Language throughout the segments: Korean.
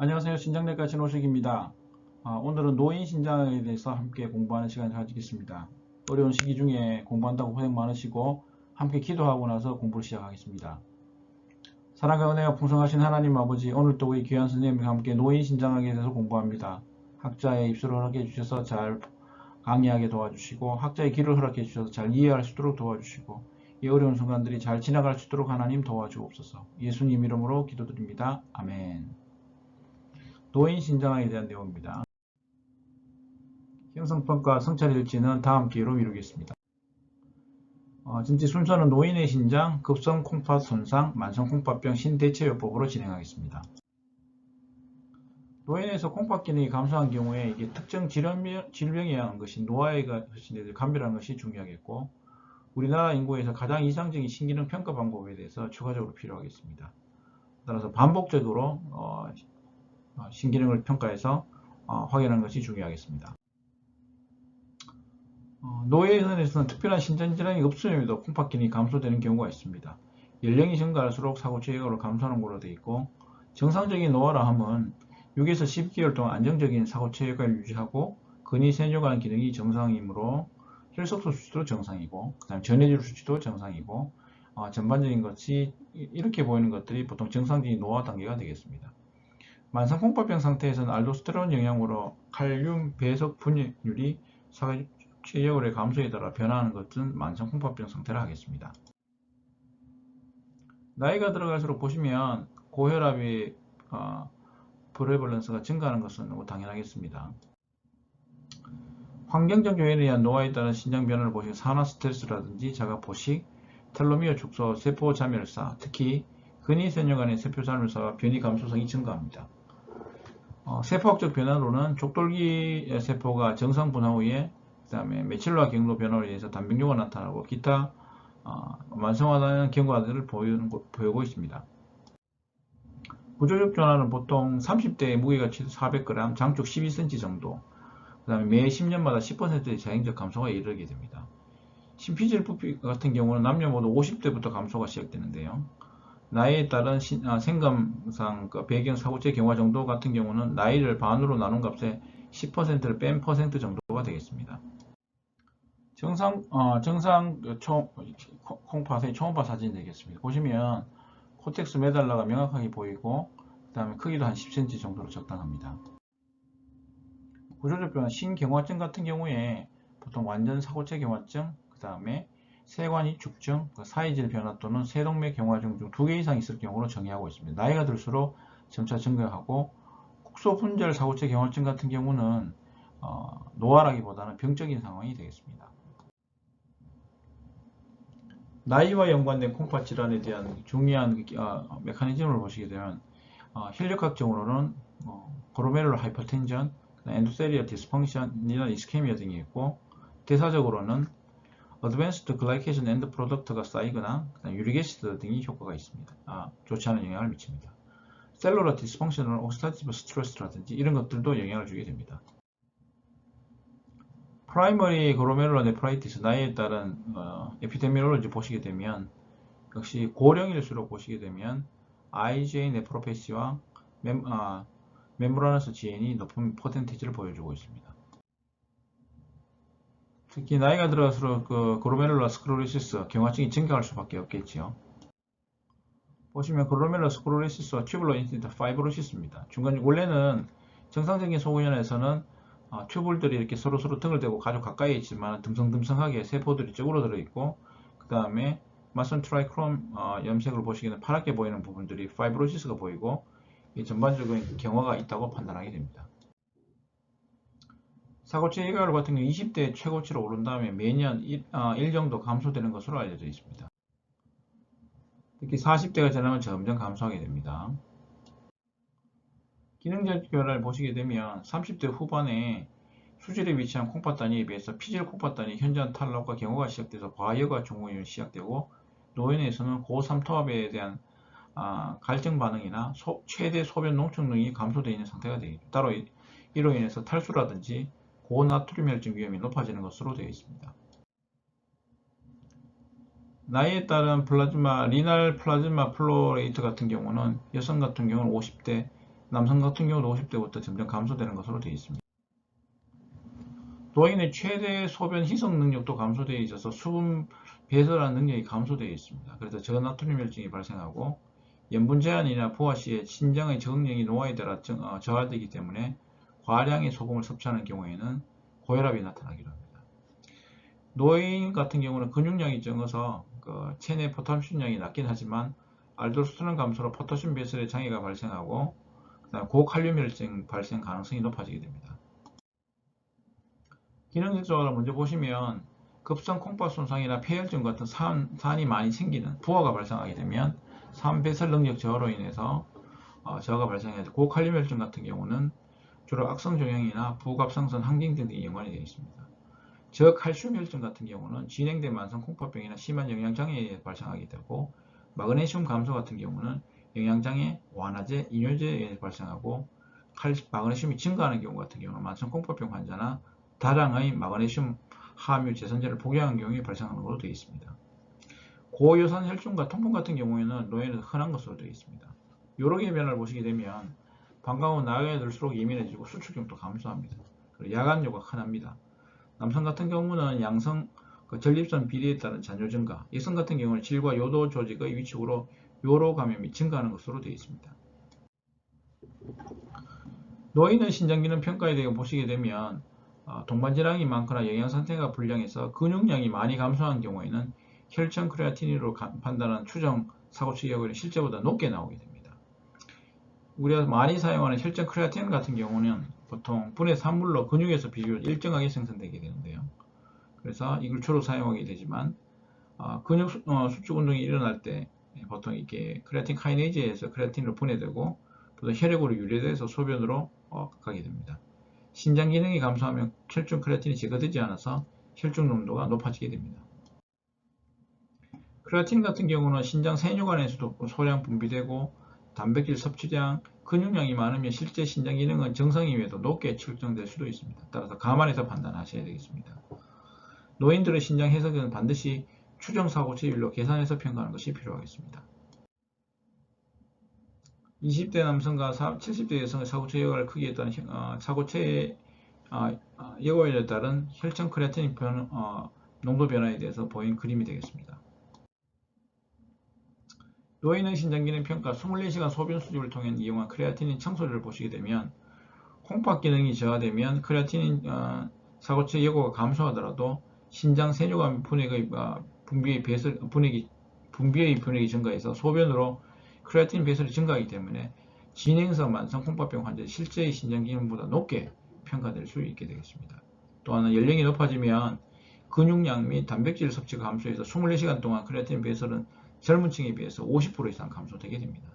안녕하세요. 신장내과 신호식입니다. 아, 오늘은 노인 신장에 대해서 함께 공부하는 시간을 가지겠습니다. 어려운 시기 중에 공부한다고 고생 많으시고 함께 기도하고 나서 공부를 시작하겠습니다. 사랑과 은혜가 풍성하신 하나님 아버지 오늘도 우리 귀한 선생님과 함께 노인 신장학에 대해서 공부합니다. 학자의 입술을 허락해 주셔서 잘 강의하게 도와주시고 학자의 귀를 허락해 주셔서 잘 이해할 수 있도록 도와주시고 이 어려운 순간들이 잘 지나갈 수 있도록 하나님 도와주옵소서. 예수님 이름으로 기도드립니다. 아멘. 노인 신장학에 대한 내용입니다. 형성평가 성찰일지는 다음 기회로 미루겠습니다. 어, 전체 순서는 노인의 신장, 급성 콩팥 손상, 만성 콩팥병 신대체요법으로 진행하겠습니다. 노인에서 콩팥 기능이 감소한 경우에 이게 특정 질병, 질병에 의한 것이 노화가 감별하는 것이 중요하겠고 우리나라 인구에서 가장 이상적인 신기능 평가 방법에 대해서 추가적으로 필요하겠습니다. 따라서 반복적으로 어, 신기능을 평가해서 어, 확인하는 것이 중요하겠습니다. 어, 노예선에서는 특별한 신전질환이 없음에도 콩팥 기능이 감소되는 경우가 있습니다. 연령이 증가할수록 사고 체계로 감소하는 걸로 되어 있고 정상적인 노화라 함은 6에서 10개월 동안 안정적인 사고 체계를 유지하고 근위 세뇨관 기능이 정상이므로 혈색소 수치도 정상이고 그다음 전해질 수치도 정상이고 어, 전반적인 것이 이렇게 보이는 것들이 보통 정상적인 노화 단계가 되겠습니다. 만성 콩팥병 상태에서는 알도스테론 영향으로 칼륨 배석 분해율이 체력의 감소에 따라 변화하는 것은 만성 콩팥병 상태라 하겠습니다. 나이가 들어갈수록 보시면 고혈압이 어, 프레벌런스가 증가하는 것은 뭐 당연하겠습니다. 환경적 요인에 의한 노화에 따른 신장 변화를 보시면 산화 스트레스라든지 자가 포식, 텔로미어 축소, 세포 자멸사, 특히 근위세뇨 간의 세포 자멸사와 변이 감소성이 증가합니다. 어, 세포학적 변화로는 족돌기 세포가 정상 분화 후에 그 다음에 메칠로와 경로 변화로 인해서 단백뇨가 나타나고 기타 어, 만성화되는 경과들을 보이고 있습니다. 구조적 변화는 보통 30대의 무게가치 400g, 장축 12cm 정도, 그 다음에 매 10년마다 10%의 자행적 감소가 이르게 됩니다. 심피질 부피 같은 경우는 남녀 모두 50대부터 감소가 시작되는데요. 나이에 따른 신, 아, 생감상 그 배경 사고체 경화 정도 같은 경우는 나이를 반으로 나눈 값에 10%를 뺀 퍼센트 정도가 되겠습니다. 정상 어, 정상 그 총, 콩팥의 초음파 사진 되겠습니다. 보시면 코텍스 메달라가 명확하게 보이고 그 다음에 크기도 한 10cm 정도로 적당합니다. 구조적 변화 신경화증 같은 경우에 보통 완전 사고체 경화증 그 다음에 세관 이 축증, 그 사이질 변화 또는 세동맥 경화증 중 두 개 이상 있을 경우로 정의하고 있습니다. 나이가 들수록 점차 증가하고 국소 분절 사고체 경화증 같은 경우는 어, 노화라기보다는 병적인 상황이 되겠습니다. 나이와 연관된 콩팥 질환에 대한 중요한 어, 메커니즘을 보시게 되면 어, 혈력학적으로는 어, 고로메룰 하이퍼텐전, 엔도세리아 디스펑션이나 이스케미아 등이 있고 대사적으로는 어드밴스드 글라이케이션 엔드 프로덕트가 쌓이거나 유리게시드 등이 효과가 있습니다. 아, 좋지 않은 영향을 미칩니다. 셀룰러 디스펑션을 옥시다티브 스트레스라든지 이런 것들도 영향을 주게 됩니다. 프라이머리 그로메룰러 네프라이티스 나이에 따른 어, 에피데미올로지 보시게 되면 역시 고령일수록 보시게 되면 IgA 네프로페시와 멤, 아, 멤브라너스 지엔이 높은 퍼센티지를 보여주고 있습니다. 특히 나이가 들어갈수록 그 그로메룰라 스크로리시스 경화증이 증가할 수밖에 없겠지요. 보시면 그로메룰라 스크로리시스와 튜블러 인티드 파이브로시스입니다. 중간 원래는 정상적인 소근연에서는 어, 튜블들이 이렇게 서로서로 등을 대고 아주 가까이 있지만 듬성듬성하게 세포들이 쪽으로 들어있고 그 다음에 마선 트라이크롬 어, 염색을 보시기에 는 파랗게 보이는 부분들이 파이브로시스가 보이고 전반적인 경화가 있다고 판단하게 됩니다. 사고치 일가율 같은 경우 20대 최고치로 오른 다음에 매년 1, 어, 1 정도 감소되는 것으로 알려져 있습니다. 특히 40대가 지나면 점점 감소하게 됩니다. 기능적 변화를 보시게 되면 30대 후반에 수질에 위치한 콩팥 단위에 비해서 피질 콩팥 단위 현저한 탈락과 경화가 시작돼서 과여가 종근이 시작되고 노인에서는 고삼토압에 대한 아, 갈증 반응이나 소, 최대 소변 농축능이 감소되어 있는 상태가 되겠죠. 따로 이로 인해서 탈수라든지 고나트륨 혈증 위험이 높아지는 것으로 되어 있습니다. 나이에 따른 플라즈마, 리날 플라즈마 플로레이트 같은 경우는 여성 같은 경우는 50대, 남성 같은 경우도 50대부터 점점 감소되는 것으로 되어 있습니다. 노인의 최대 소변 희석 능력도 감소되어 있어서 수분 배설하는 능력이 감소되어 있습니다. 그래서 저나트륨 혈증이 발생하고 염분 제한이나 부화 시에 신장의 적응력이 노화에 따라 정- 어, 저하되기 때문에 과량의 소금을 섭취하는 경우에는 고혈압이 나타나기도 합니다. 노인 같은 경우는 근육량이 적어서 그 체내 포타슘량이 낮긴 하지만 알도스테론 감소로 포타슘 배설에 장애가 발생하고 고칼륨 혈증 발생 가능성이 높아지게 됩니다. 기능적으로 먼저 보시면 급성 콩팥 손상이나 폐혈증 같은 산, 산이 많이 생기는 부하가 발생하게 되면 산 배설 능력 저하로 인해서 어, 저하가 발생해서 고칼륨 혈증 같은 경우는 주로 악성 종양이나 부갑상선 항진증 등이 연관이 되어 있습니다. 저칼슘 혈증 같은 경우는 진행된 만성 콩팥병이나 심한 영양장애에 발생하게 되고 마그네슘 감소 같은 경우는 영양장애, 완화제, 이뇨제에 의해 발생하고 칼, 마그네슘이 증가하는 경우 같은 경우는 만성 콩팥병 환자나 다량의 마그네슘 함유 제선제를 복용한 경우에 발생하는 것으로 되어 있습니다. 고요산 혈중과 통풍 같은 경우에는 노인은 흔한 것으로 되어 있습니다. 개의 변화를 보시게 되면 방광 후 나이가 들수록 예민해지고 수축력도 감소합니다. 야간요가 흔합니다. 남성 같은 경우는 양성 그 전립선 비리에 따른 잔여 증가, 여성 같은 경우는 질과 요도 조직의 위축으로 요로 감염이 증가하는 것으로 되어 있습니다. 노인의 신장기능 평가에 대해 보시게 되면 어, 동반질환이 많거나 영양 상태가 불량해서 근육량이 많이 감소한 경우에는 혈청 크레아틴으로 판단한 추정 사고 치료율이 실제보다 높게 나오게 됩니다. 우리가 많이 사용하는 혈청 크레아틴 같은 경우는 보통 분해 산물로 근육에서 비율 일정하게 생성되게 되는데요. 그래서 이걸 주로 사용하게 되지만 어, 근육 수, 어, 수축 운동이 일어날 때 보통 이렇게 크레아틴 카이네이즈에서 크레아틴으로 분해되고 보통 혈액으로 유래돼서 소변으로 어, 가게 됩니다. 신장 기능이 감소하면 혈중 크레아틴이 제거되지 않아서 혈중 농도가 높아지게 됩니다. 크레아틴 같은 경우는 신장 세뇨관에서도 소량 분비되고 단백질 섭취량, 근육량이 많으면 실제 신장 기능은 정상 이외에도 높게 측정될 수도 있습니다. 따라서 감안해서 판단하셔야 되겠습니다. 노인들의 신장 해석은 반드시 추정 사고치율로 계산해서 평가하는 것이 필요하겠습니다. 20대 남성과 70대 여성의 사고체 여과를 크기에 따른 어, 사고체의 어, 어, 여과에 따른 혈청 크레아틴 변, 어, 농도 변화에 대해서 보인 그림이 되겠습니다. 노인의 신장기능 평가 24시간 소변 수집을 통해 이용한 크레아틴인 청소를 보시게 되면 콩팥 기능이 저하되면 크레아틴인 어, 사고체 여과가 감소하더라도 신장 세뇨관 분액의 어, 분비의 배설 분액이 분비의 분액이 증가해서 소변으로 크레아틴 배설이 증가하기 때문에 진행성 만성 콩팥병 환자의 실제의 신장 기능보다 높게 평가될 수 있게 되겠습니다. 또 하나 연령이 높아지면 근육량 및 단백질 섭취가 감소해서 24시간 동안 크레아틴 배설은 젊은 층에 비해서 50% 이상 감소되게 됩니다.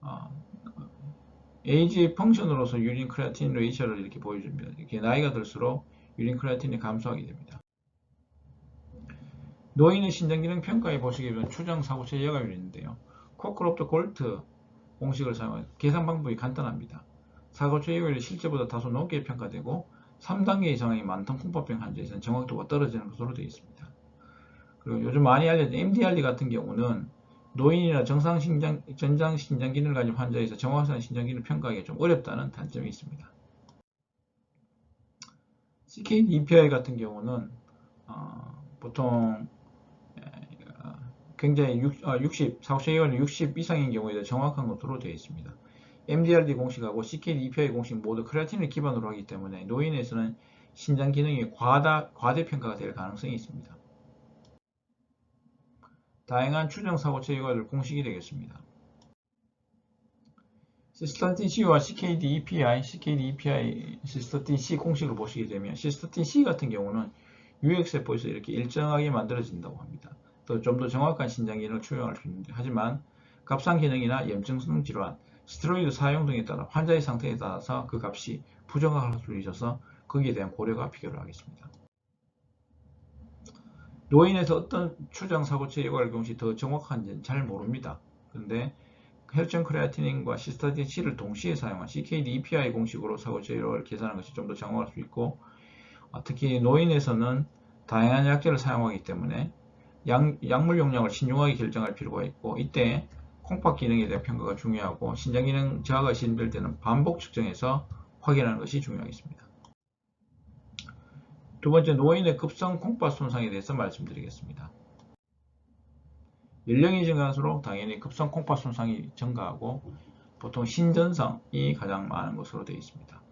아, 에이지 펑션으로서 유린 크레아틴 레이셔를 이렇게 보여줍니다. 이렇게 나이가 들수록 유린 크레아틴이 감소하게 됩니다. 노인의 신장기능 평가에 보시게 되면 추정 사고체 여가율이 있는데요. 코크롭트 골트 공식을 사용해 계산 방법이 간단합니다. 사고체 여가율이 실제보다 다소 높게 평가되고 3단계 이상의 만성 콩팥병 환자에서는 정확도가 떨어지는 것으로 되어 있습니다. 그리고 요즘 많이 알려진 MDRD 같은 경우는 노인이나 정상 신장, 전장 신장 기능을 가진 환자에서 정확한 신장 기능 평가하기가 좀 어렵다는 단점이 있습니다. CKD EPI 같은 경우는 어, 보통 굉장히 60, 어, 60 사고체계열이 60 이상인 경우에 정확한 것으로 되어 있습니다. MDRD 공식하고 CKD EPI 공식 모두 크레아틴을 기반으로 하기 때문에 노인에서는 신장 기능이 과다, 과대평가가 될 가능성이 있습니다. 다양한 추정 사고체 결과들 공식이 되겠습니다. 시스터틴 C와 CKD EPI, CKD EPI, 시스터틴 C 공식을 보시게 되면 시스터틴 C 같은 경우는 유액세포에서 이렇게 일정하게 만들어진다고 합니다. 또 좀 더 정확한 신장 기능을 추정할 수 있는데 하지만 갑상 기능이나 염증성 질환, 스테로이드 사용 등에 따라 환자의 상태에 따라서 그 값이 부정할 수 있어서 거기에 대한 고려가 필요하겠습니다. 노인에서 어떤 추정 사고체 예과를 경시 더 정확한지는 잘 모릅니다. 그런데 혈전 크레아티닌과 시스타틴 C를 동시에 사용한 CKD EPI 공식으로 사고체 예과를 계산하는 것이 좀 더 정확할 수 있고 어, 특히 노인에서는 다양한 약제를 사용하기 때문에 약, 약물 용량을 신중하게 결정할 필요가 있고 이때 콩팥 기능에 대한 평가가 중요하고 신장 기능 저하가 때는 반복 측정해서 확인하는 것이 중요하겠습니다. 두 번째 노인의 급성 콩팥 손상에 대해서 말씀드리겠습니다. 연령이 증가할수록 당연히 급성 콩팥 손상이 증가하고 보통 신전성이 가장 많은 것으로 되어 있습니다.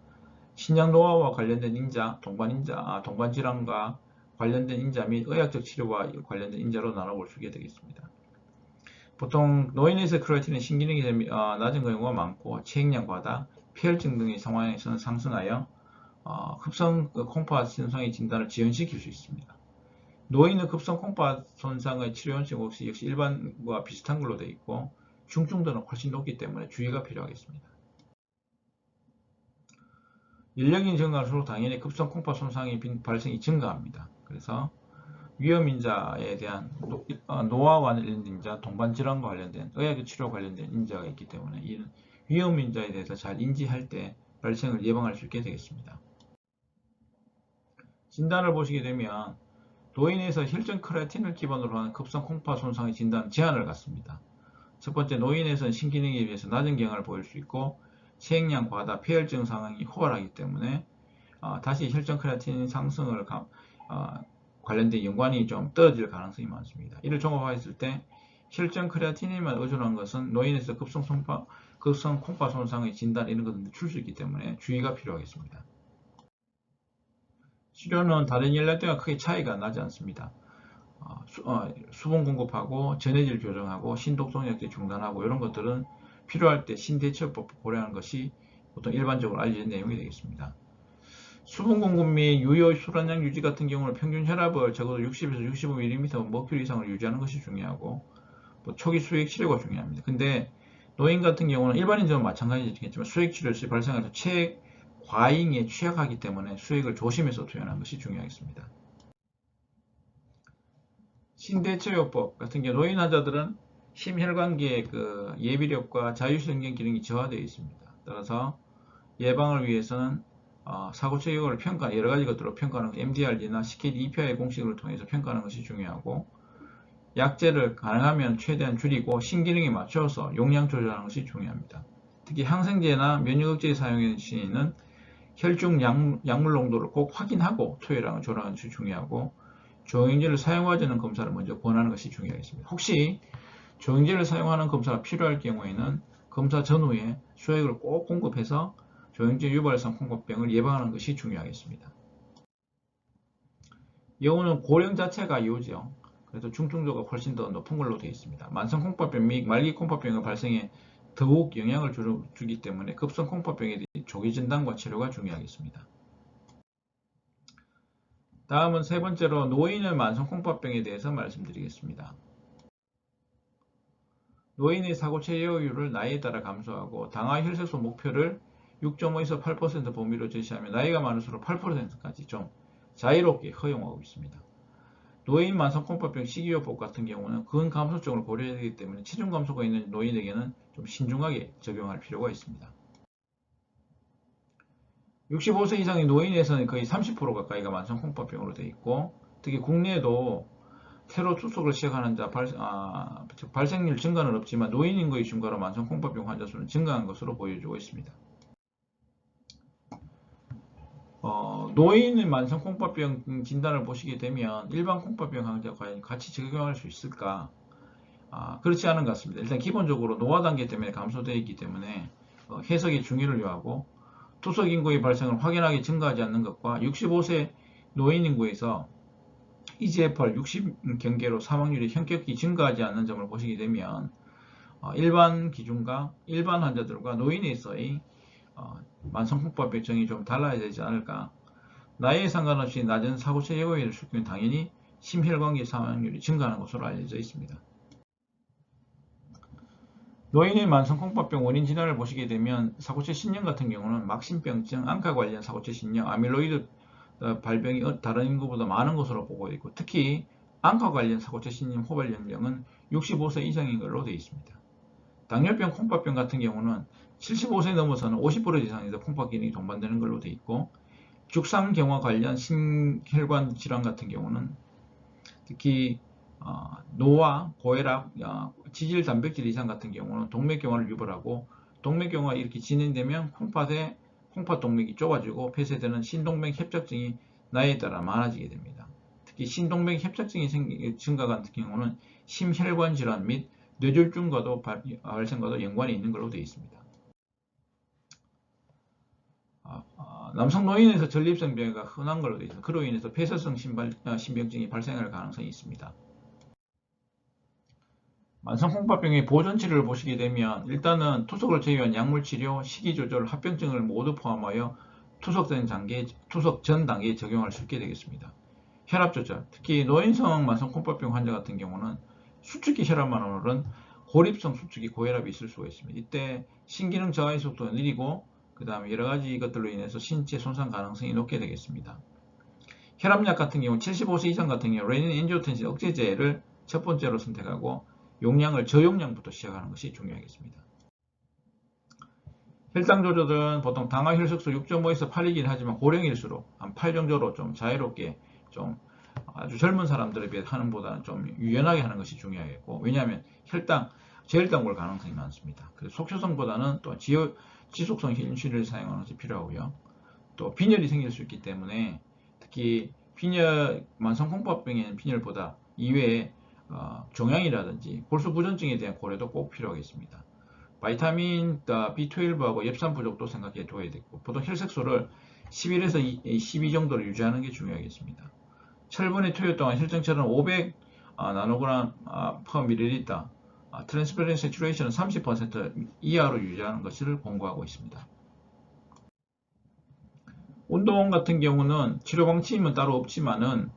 신장 노화와 관련된 인자, 동반 인자, 아, 동반 질환과 관련된 인자 및 의학적 치료와 관련된 인자로 나눠볼 수 있게 되겠습니다. 보통 노인에서 크레아틴은 신기능이 어, 낮은 경우가 많고 체액량 과다, 폐혈증 등의 상황에서는 상승하여 어, 급성 그 콩팥 손상의 진단을 지연시킬 수 있습니다. 노인의 급성 콩팥 손상의 치료 원칙 역시 역시 일반과 비슷한 걸로 되어 있고 중증도는 훨씬 높기 때문에 주의가 필요하겠습니다. 연령이 증가할수록 당연히 급성 콩팥 손상의 발생이 증가합니다. 그래서 위험인자에 대한 어, 노화와 관련된 인자, 동반 질환과 관련된 의학의 치료 관련된 인자가 있기 때문에 이 위험인자에 대해서 잘 인지할 때 발생을 예방할 수 있게 되겠습니다. 진단을 보시게 되면 노인에서 혈전 크레아틴을 기반으로 하는 급성 콩팥 손상의 진단 제한을 갖습니다. 첫 번째 노인에서는 신기능에 비해서 낮은 경향을 보일 수 있고 체액량 과다 폐혈 증 상황이 호발하기 때문에 어, 다시 혈전 크레아틴 상승을 가, 어, 관련된 연관이 좀 떨어질 가능성이 많습니다. 이를 종합했을 때 혈전 크레아틴에만 의존한 것은 노인에서 급성 손파, 급성 콩팥 손상의 진단 이런 것들 줄수 있기 때문에 주의가 필요하겠습니다. 치료는 다른 연령대와 크게 차이가 나지 않습니다. 어, 수, 어, 분 공급하고 전해질 교정하고 신독성 약제 중단하고 이런 것들은 필요할 때 신대처법 고려하는 것이 보통 일반적으로 알려진 내용이 되겠습니다. 수분 공급 및 유효 술환량 유지 같은 경우는 평균 혈압을 적어도 60에서 65mm 머큐리 이상을 유지하는 것이 중요하고 뭐 초기 수액 치료가 중요합니다. 근데 노인 같은 경우는 일반인적으로 마찬가지겠지만 수액 치료 시 발생하는 체액 과잉에 취약하기 때문에 수액을 조심해서 투여하는 것이 중요하겠습니다. 신대처요법 같은 경우 노인 환자들은 심혈관계의 그 예비력과 자율신경 기능이 저하되어 있습니다. 따라서 예방을 위해서는 어, 사고체 요구를 평가, 여러 가지 것들로 평가하는 MDRD나 CKD EPI의 공식을 통해서 평가하는 것이 중요하고 약제를 가능하면 최대한 줄이고 신기능에 맞춰서 용량 조절하는 것이 중요합니다. 특히 항생제나 면역억제 사용의 시에는 혈중 약, 약물 농도를 꼭 확인하고 토해량을 조절하는 것이 중요하고 조영제를 사용하지 않는 검사를 먼저 권하는 것이 중요하겠습니다. 혹시 조영제를 사용하는 검사가 필요할 경우에는 검사 전후에 수액을 꼭 공급해서 조영제 유발성 콩팥병을 예방하는 것이 중요하겠습니다. 여우는 고령 자체가 이유죠. 그래서 중증도가 훨씬 더 높은 걸로 되어 있습니다. 만성 콩팥병 및 말기 콩팥병의 발생에 더욱 영향을 주기 때문에 급성 콩팥병에 대해 조기 진단과 치료가 중요하겠습니다. 다음은 세 번째로 노인의 만성 콩팥병에 대해서 말씀드리겠습니다. 노인의 사고체 예후율을 나이에 따라 감소하고 당화 혈색소 목표를 6.5에서 8% 범위로 제시하며 나이가 많을수록 8%까지 좀 자유롭게 허용하고 있습니다. 노인 만성 콩팥병 식이요법 같은 경우는 근 감소증을 고려해야 되기 때문에 체중 감소가 있는 노인에게는 좀 신중하게 적용할 필요가 있습니다. 65세 이상의 노인에서는 거의 30% 가까이가 만성 콩팥병으로 되어 있고 특히 국내에도 새로 투석을 시작하는 자 발, 아, 발생률 증가는 없지만 노인 인구의 증가로 만성 콩팥병 환자 수는 증가한 것으로 보여지고 있습니다. 어, 노인의 만성 콩팥병 진단을 보시게 되면 일반 콩팥병 환자가 같이 적용할 수 있을까? 아, 그렇지 않은 것 같습니다. 일단 기본적으로 노화 단계 때문에 감소되어 있기 때문에 어, 해석의 중요를 요하고 투석 인구의 발생을 확연하게 증가하지 않는 것과 65세 노인 인구에서 EGFR 60 경계로 사망률이 현격히 증가하지 않는 점을 보시게 되면 어, 일반 기준과 일반 환자들과 노인에서의 어, 만성폭발 병증이 좀 달라야 되지 않을까 나이에 상관없이 낮은 사고체 예고율을 수기면 당연히 심혈관계 사망률이 증가하는 것으로 알려져 있습니다. 노인의 만성콩팥병 원인 진단을 보시게 되면 사고체 신령 같은 경우는 막심병증, 안카 관련 사고체 신령, 아밀로이드 어, 발병이 어, 다른 인구보다 많은 것으로 보고 있고 특히 안과 관련 사고체 신임 호발 연령은 65세 이상인 걸로 되어 있습니다. 당뇨병, 콩팥병 같은 경우는 75세 넘어서는 50% 이상에서 콩팥 기능이 동반되는 걸로 되어 있고 죽상경화 관련 심혈관 질환 같은 경우는 특히 어, 노화, 고혈압, 어, 지질 단백질 이상 같은 경우는 동맥경화를 유발하고 동맥경화 이렇게 진행되면 콩팥에 콩팥 동맥이 좁아지고 폐쇄되는 신동맥 협착증이 나이에 따라 많아지게 됩니다. 특히 신동맥 협착증이 생기, 증가 같은 경우는 심혈관 질환 및 뇌졸중과도 발- 발생과도 연관이 있는 걸로 되어 있습니다. 아, 아, 남성 노인에서 전립선 병가 흔한 걸로 되어 있습니다. 그로 인해서 폐쇄성 신발, 아, 신병증이 발생할 가능성이 있습니다. 만성 콩팥병의 보존 치료를 보시게 되면 일단은 투석을 제외한 약물 치료, 식이 조절, 합병증을 모두 포함하여 투석된 단계, 투석 전 단계에 적용할 수 있게 되겠습니다. 혈압 조절, 특히 노인성 만성 콩팥병 환자 같은 경우는 수축기 혈압만 오른 고립성 수축기 고혈압이 있을 수가 있습니다. 이때 신기능 저하의 속도가 느리고 그 다음에 여러 가지 것들로 인해서 신체 손상 가능성이 높게 되겠습니다. 혈압약 같은 경우 75세 이상 같은 경우 레닌 엔지오텐신 억제제를 첫 번째로 선택하고 용량을 저용량부터 시작하는 것이 중요하겠습니다. 혈당 조절은 보통 당화 혈색소 6.5에서 8이긴 하지만 고령일수록 한 8 정도로 좀 자유롭게 좀 아주 젊은 사람들에 비해 하는 보다는 좀 유연하게 하는 것이 중요하겠고 왜냐하면 혈당 저혈당 올 가능성이 많습니다. 그래서 속효성보다는 또 지효, 지속성 인슐린을 사용하는 것이 필요하고요. 또 빈혈이 생길 수 있기 때문에 특히 빈혈 만성 콩팥병에는 빈혈보다 이외에 어, 종양이라든지 골수 부전증에 대한 고려도 꼭 필요하겠습니다. 바이타민 B12하고 엽산 부족도 생각해 둬야 되고 보통 혈색소를 11에서 12 정도로 유지하는 게 중요하겠습니다. 철분의 투여 동안 혈증처럼 500 아, 나노그램 아, per 밀리리터 아, 트랜스페렌스 세츄레이션은 30% 이하로 유지하는 것을 권고하고 있습니다. 운동 같은 경우는 치료 방침은 따로 없지만은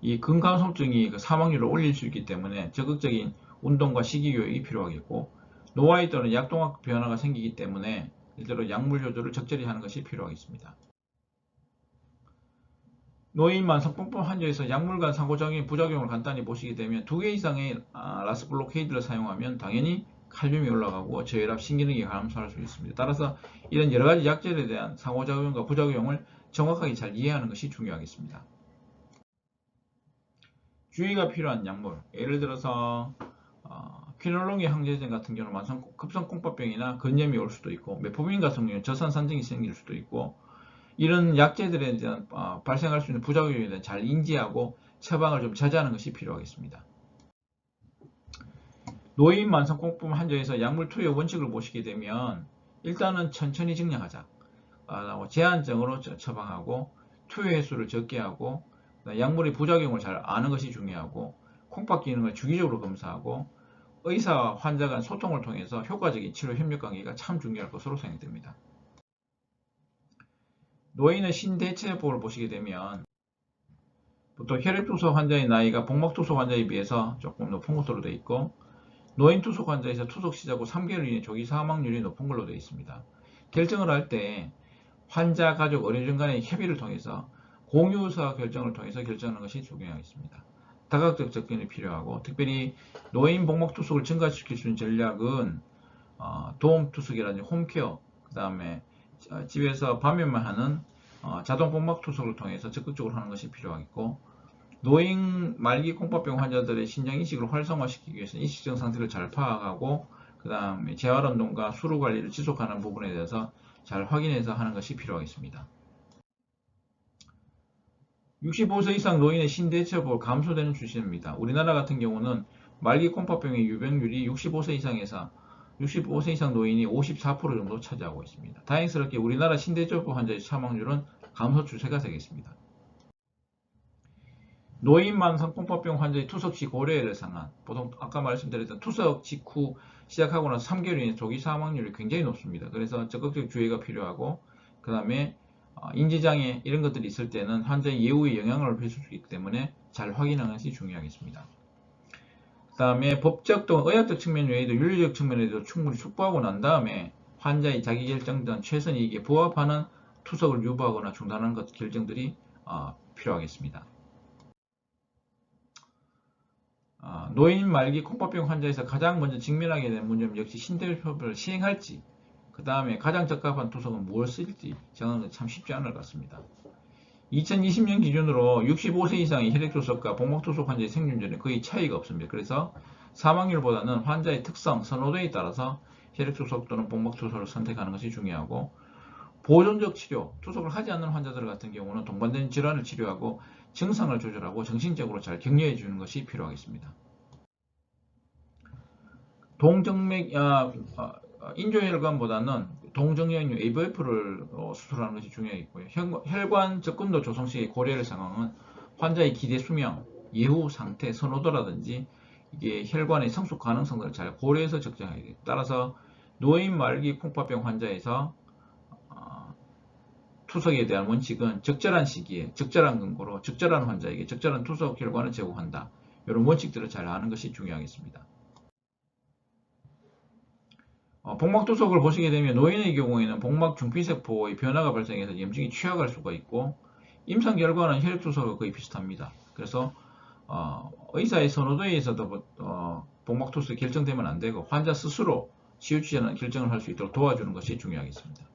이 근감소증이 그 사망률을 올릴 수 있기 때문에 적극적인 운동과 식이교육이 필요하겠고 노화에 따른 약동학 변화가 생기기 때문에 실제로 약물 조절을 적절히 하는 것이 필요하겠습니다. 노인 만성 뽕뽕 환자에서 약물과 상호작용 부작용을 간단히 보시게 되면 두 개 이상의 아, 라스 블로케이드를 사용하면 당연히 칼륨이 올라가고 저혈압 신기능이 감소할 수 있습니다. 따라서 이런 여러 가지 약제에 대한 상호작용과 부작용을 정확하게 잘 이해하는 것이 중요하겠습니다. 주의가 필요한 약물, 예를 들어서 어, 퀴놀롱의 항제제 같은 경우는 만성 급성 콩팥병이나 근염이 올 수도 있고 메포민 같은 경우는 저산산증이 생길 수도 있고 이런 약제들에 대한 어, 발생할 수 있는 부작용에 대한 잘 인지하고 처방을 좀 자제하는 것이 필요하겠습니다. 노인 만성 콩팥 환자에서 약물 투여 원칙을 보시게 되면 일단은 천천히 증량하자. 아, 제한적으로 처방하고 투여 횟수를 적게 하고 약물의 부작용을 잘 아는 것이 중요하고 콩팥 기능을 주기적으로 검사하고 의사와 환자 간 소통을 통해서 효과적인 치료 협력 관계가 참 중요할 것으로 생각됩니다. 노인의 신대체법을 보시게 되면 보통 혈액투소 환자의 나이가 복막투소 환자에 비해서 조금 높은 것으로 되어 있고 노인 투석 환자에서 투석 시작 후 3개월 이내 조기 사망률이 높은 걸로 되어 있습니다. 결정을 할 때 환자, 가족, 의료진 간의 협의를 통해서 공유 의사 결정을 통해서 결정하는 것이 중요하겠습니다. 다각적 접근이 필요하고 특별히 노인 복막 투석을 증가시킬 수 있는 전략은 어, 도움 투석이라든지 홈케어 그 다음에 집에서 밤에만 하는 어, 자동 복막 투석을 통해서 적극적으로 하는 것이 필요하겠고 노인 말기 콩팥병 환자들의 신장 인식을 활성화시키기 위해서 인식적 상태를 잘 파악하고 그 다음에 재활운동과 수루 관리를 지속하는 부분에 대해서 잘 확인해서 하는 것이 필요하겠습니다. 65세 이상 노인의 신대체볼 감소되는 추세입니다. 우리나라 같은 경우는 말기 콩팥병의 유병률이 65세 이상에서 65세 이상 노인이 54% 정도 차지하고 있습니다. 다행스럽게 우리나라 신대체볼 환자의 사망률은 감소 추세가 되겠습니다. 노인 만성 콩팥병 환자의 투석 시 고려를 상한 보통 아까 말씀드렸던 투석 직후 시작하고 나서 3개월 이내 조기 사망률이 굉장히 높습니다. 그래서 적극적 주의가 필요하고 그 다음에 인지장애 이런 것들이 있을 때는 환자의 예후에 영향을 미칠 수 있기 때문에 잘 확인하는 것이 중요하겠습니다. 그 다음에 법적 또는 의학적 측면 외에도 윤리적 측면에도 충분히 숙고하고 난 다음에 환자의 자기결정 등 최선 이익에 부합하는 투석을 유보하거나 중단하는 것 결정들이 어, 필요하겠습니다. 어, 노인 말기 콩팥병 환자에서 가장 먼저 직면하게 된 문제는 역시 신대협을 시행할지 그 다음에 가장 적합한 투석은 무엇을 쓸지 정하는 건 참 쉽지 않을 것 같습니다. 2020년 기준으로 65세 이상의 혈액조석과 복막조석 환자의 생존율은 거의 차이가 없습니다. 그래서 사망률보다는 환자의 특성, 선호도에 따라서 혈액조석 또는 복막조석을 선택하는 것이 중요하고 보존적 치료, 투석을 하지 않는 환자들 같은 경우는 동반된 질환을 치료하고 증상을 조절하고 정신적으로 잘 격려해 주는 것이 필요하겠습니다. 동정맥 아, 아, 인조혈관보다는 동정맥류 AVF를 어, 수술하는 것이 중요하겠고요. 혈- 혈관 접근도 조성 시의 고려할 상황은 환자의 기대 수명, 예후 상태, 선호도라든지 이게 혈관의 성숙 가능성 등을 잘 고려해서 적정해야 돼요. 따라서 노인 말기 콩팥병 환자에서 어, 투석에 대한 원칙은 적절한 시기에 적절한 근거로 적절한 환자에게 적절한 투석 혈관을 제공한다. 이런 원칙들을 잘 아는 것이 중요하겠습니다. 어, 복막 투석을 보시게 되면 노인의 경우에는 복막 중피세포의 변화가 발생해서 염증이 취약할 수가 있고 임상 결과는 혈액 투석과 거의 비슷합니다. 그래서 어, 의사의 선호도에 의해서도 어, 복막 투석이 결정되면 안 되고 환자 스스로 않은 결정을 할 수 있도록 도와주는 것이 중요하겠습니다.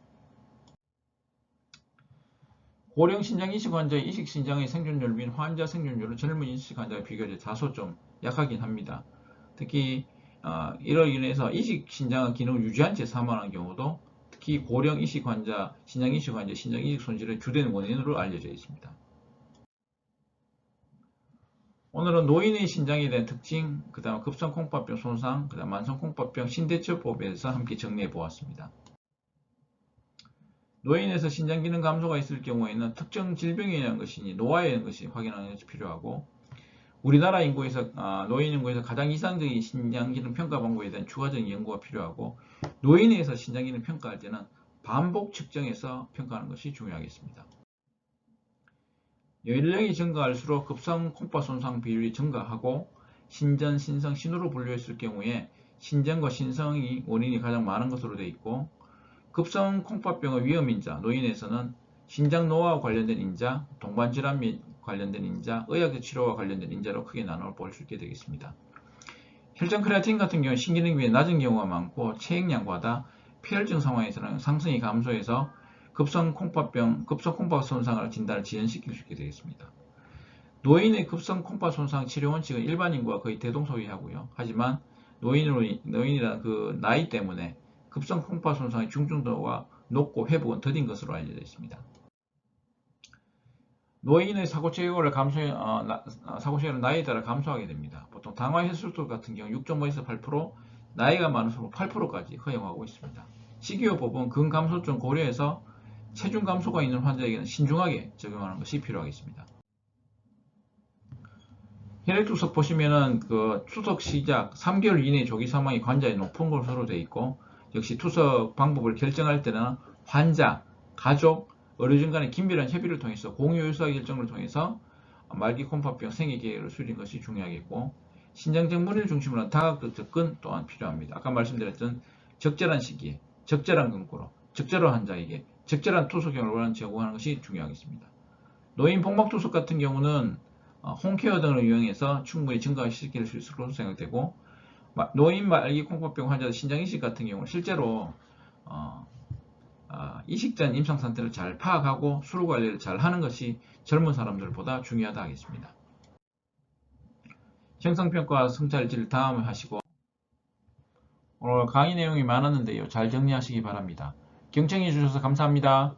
고령 신장 이식 환자의 이식 신장의 생존율 및 환자 생존율은 젊은 이식 환자와 비교해 다소 좀 약하긴 합니다. 특히 어, 이로 인해서 이식 신장 기능을 유지한 채 사망하는 경우도 특히 고령 이식 환자, 신장 이식 환자, 신장 이식 손실의 주된 원인으로 알려져 있습니다. 오늘은 노인의 신장에 대한 특징, 그 다음 급성 콩팥병 손상, 그 다음 만성 콩팥병 신대처법에서 함께 정리해 보았습니다. 노인에서 신장 기능 감소가 있을 경우에는 특정 질병에 의한 것이니 노화에 의한 것이 확인하는 것이 필요하고 우리나라 인구에서 아, 노인 인구에서 가장 이상적인 신장 기능 평가 방법에 대한 추가적인 연구가 필요하고 노인에서 신장 기능 평가할 때는 반복 측정해서 평가하는 것이 중요하겠습니다. 연령이 증가할수록 급성 콩팥 손상 비율이 증가하고 신전, 신성, 신호로 분류했을 경우에 신전과 신성이 원인이 가장 많은 것으로 되어 있고 급성 콩팥병의 위험 인자, 노인에서는 신장 노화와 관련된 인자, 동반 질환 및 관련된 인자, 의학적 치료와 관련된 인자로 크게 나눠 볼 수 있게 되겠습니다. 혈전 크레아틴 같은 경우는 신기능 비해 낮은 경우가 많고 체액량과다 폐혈증 상황에서는 상승이 감소해서 급성 콩팥병, 급성 콩팥 손상을 진단을 지연시킬 수 있게 되겠습니다. 노인의 급성 콩팥 손상 치료 원칙은 일반 인구와 거의 대동소이하고요. 하지만 노인으로 노인이라는 그 나이 때문에 급성 콩팥 손상의 중증도가 높고 회복은 더딘 것으로 알려져 있습니다. 노인의 사고 체계를 감소, 어, 나, 어, 사고 체계는 나이에 따라 감소하게 됩니다. 보통 당화 해수술 같은 경우 6.5에서 8%, 나이가 많을수록 8%까지 허용하고 있습니다. 식이요법은 근감소증 고려해서 체중 감소가 있는 환자에게는 신중하게 적용하는 것이 필요하겠습니다. 혈액투석 보시면은 그 투석 시작 3개월 이내 조기 사망이 관자에 높은 것으로 되어 있고 역시 투석 방법을 결정할 때는 환자, 가족, 의료진 간의 긴밀한 협의를 통해서 공유 의사 결정을 통해서 말기 콩팥병 생애 계획을 수립 것이 중요하겠고 신장적 문의를 중심으로 한 다각적 접근 또한 필요합니다. 아까 말씀드렸던 적절한 시기에 적절한 근거로 적절한 환자에게 적절한 투석 결과를 제공하는 것이 중요하겠습니다. 노인 복막 투석 같은 경우는 어, 홈케어 등을 이용해서 충분히 증가시킬 수 있을 것으로 생각되고 마- 노인 말기 콩팥병 환자 신장 이식 같은 경우는 실제로 어, 아, 이식 전 임상 상태를 잘 파악하고 수로 관리를 잘 하는 것이 젊은 사람들보다 중요하다 하겠습니다. 형성평가 성찰지를 다음에 하시고 오늘 강의 내용이 많았는데요. 잘 정리하시기 바랍니다. 경청해 주셔서 감사합니다.